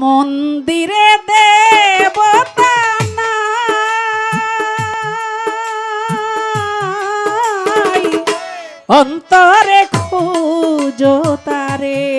মন্দিরে দেবতা অন্তরে খুঁজো তারে।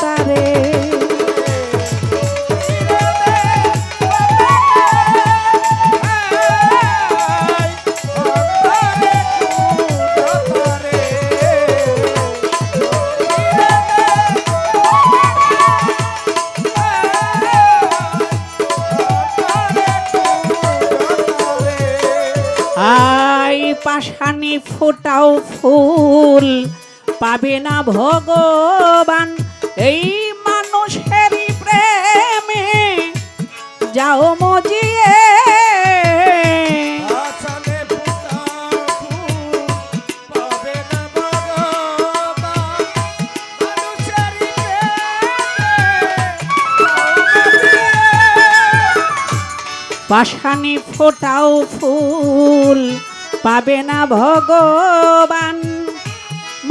তারে। পাশানি ফোটাও ফুল। পাবে না ভগবান। এই মানুষেরই প্রেমে যাও মজিয়ে। পাশানি ফোটাও ফুল পাবে না ভগবান।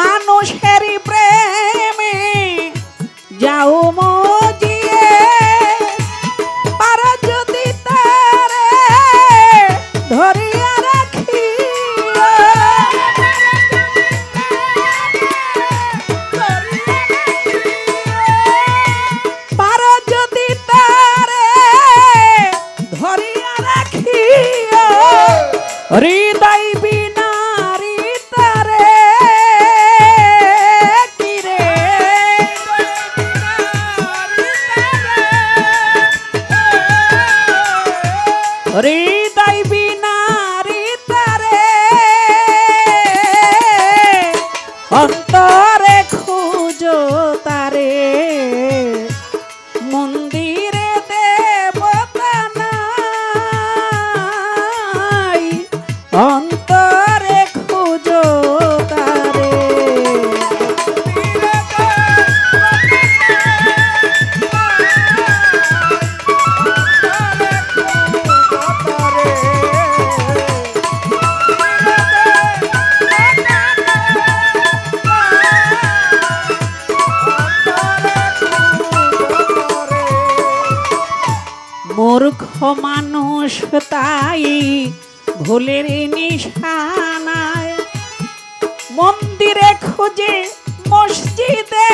মানুষেরই প্রেমে যাও মজিয়ে। পারো যদি তারে ধরিয়া রাখিও। পারো যদি তারে ধরিয়া রাখিও। হৃদয় হৃদয় বিনারি তারে। অন্তরে খুঁজো তারে। মন্দিরে দেবতা নাই। অন্তরে মানুষ তাই ভুলের নিশানায় মন্দিরে খুঁজে মসজিদে।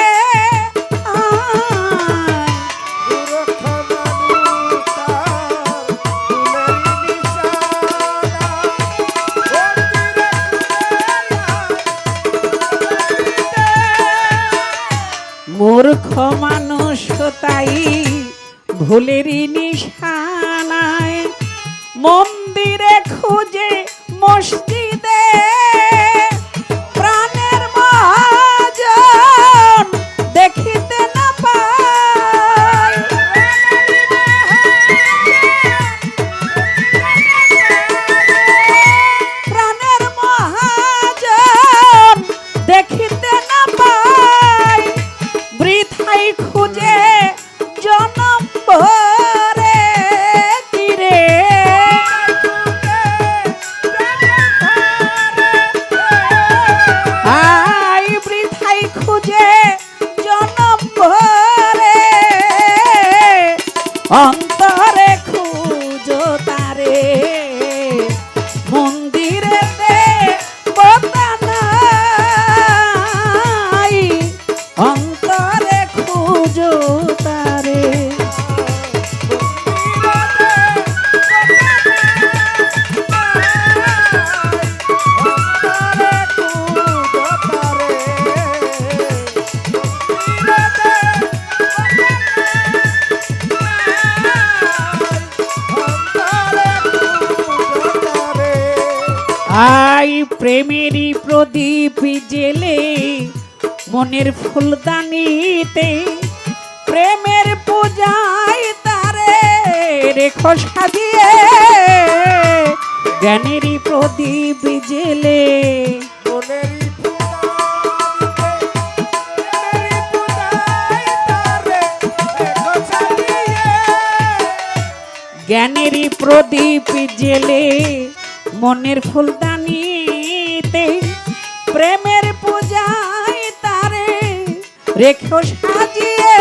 মূর্খ মানুষ তাই ভুলেরই নিশানায় মন্দিরে খুঁজে মসজিদে 啊。ভাই প্রেমেরই প্রদীপ জেলে মনের ফুলদানিতে। প্রেমের পূজায় তারে রেখো সাজিয়ে। জ্ঞানেরই প্রদীপ জেলে জ্ঞানেরই প্রদীপ জেলে মনের ফুলদান प्रेमेर पूजाई तारे रेखो शाजिए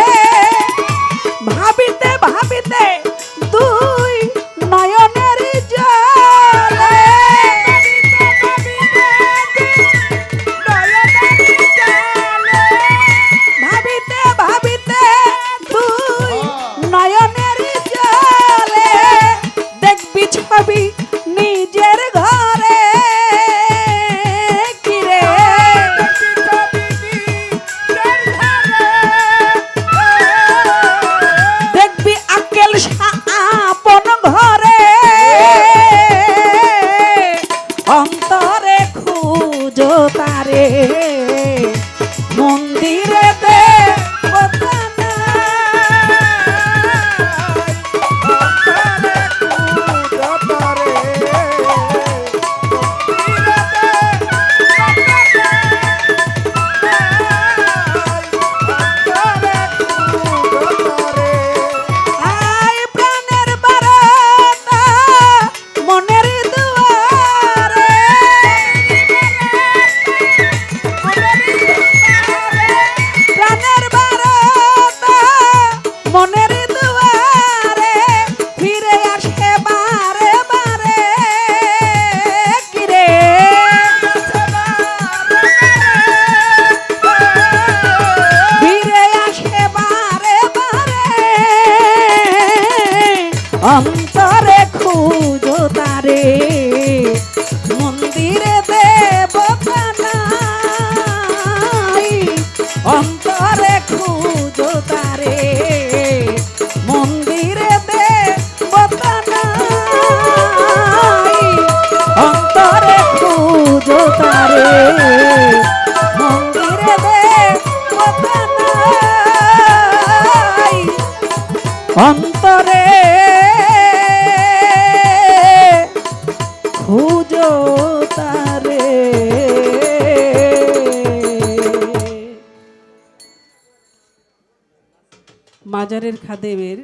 भाभीते भाभीते তারে। অন্তরে খুঁজো তারে। মাজারের খাদেবের